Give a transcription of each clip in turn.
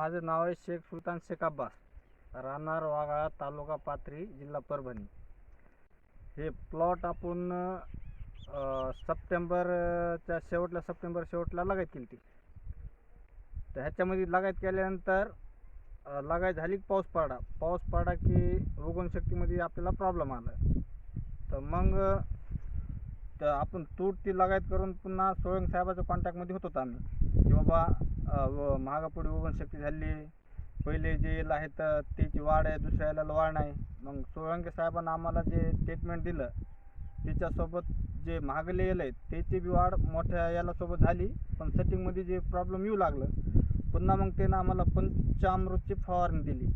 माझं नाव आहे शेख सुलतान शेख अब्बास. राहणार वाघाळा तालुका पाथरी जिल्हा परभणी. हे प्लॉट आपण सप्टेंबरच्या शेवटला सप्टेंबर शेवटला लगायत केली ती. तर ह्याच्यामध्ये लगायत केल्यानंतर लगायत झाली की पाऊस पडा. पाऊस पडा की रोगणशक्तीमध्ये आपल्याला प्रॉब्लेम आला. तर मग तर आपण तूट ती लगायत करून पुन्हा सोयंगसाहेबाच्या कॉन्टॅक्टमध्ये होत होतो आम्ही. की बाबा महागापुढे उगवण शक्ती झाली. पहिले जे येल आहे तर त्याची वाढ आहे दुसऱ्या याला वाढ नाही. मग सोळंके साहेबांना आम्हाला जे स्टेटमेंट दिलं त्याच्यासोबत जे महागले येल आहेत त्याची बी वाढ मोठ्या याला सोबत झाली. पण सेटिंगमध्ये जे प्रॉब्लेम येऊ लागलं पुन्हा मग त्यानं आम्हाला पंचामृतची फवारणी दिली.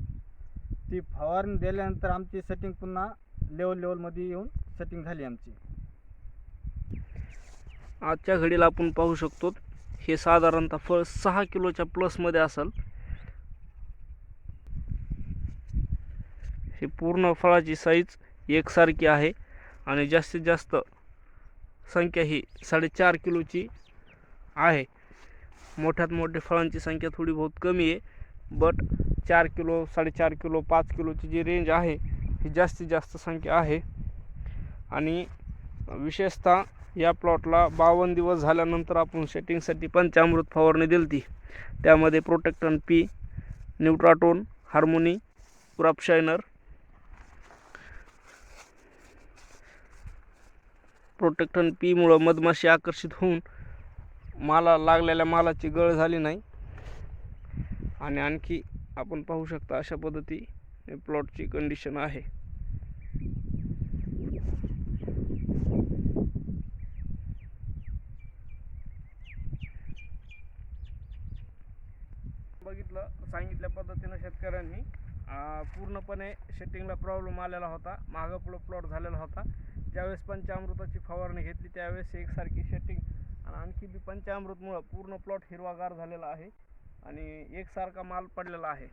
ती फवारणी दिल्यानंतर आमची सेटिंग पुन्हा लेवल लेवलमध्ये येऊन सेटिंग झाली आमची. आजच्या घडीला आपण पाहू शकतो हे साधारणतः फळ सहा किलोच्या प्लसमध्ये असेल. हे पूर्ण फळाची साईज एकसारखी आहे आणि जास्तीत जास्त संख्या ही साडेचार किलोची आहे. मोठ्यात मोठे फळांची संख्या थोडी बहुत कमी आहे बट चार किलो साडेचार किलो पाच किलोची जी रेंज आहे ही जास्तीत जास्त संख्या आहे. आणि विशेषतः या प्लॉटला बावन्न दिवस झाल्यानंतर आपण सेटिंगसाठी पंचामृत फवारणी दिली त्यामध्ये Protecton P Nutratone Harmony Cropshiner Protecton पीमुळं मधमाशी आकर्षित होऊन माला लागलेल्या मालाची गळ झाली नाही. आणि आणखी आपण पाहू शकता अशा पद्धती प्लॉटची कंडिशन आहे. बघितलं सांगितल्या पद्धतीनं शेतकऱ्यांनी पूर्णपणे शेटिंगला प्रॉब्लेम आलेला होता मागं पुढं प्लॉट झालेला होता. ज्यावेळेस पंचामृताची फवारणी घेतली त्यावेळेस एकसारखी शेटिंग आणि आणखी बी पंचामृतमुळं पूर्ण प्लॉट हिरवागार झालेला आहे आणि एकसारखा माल पडलेला आहे.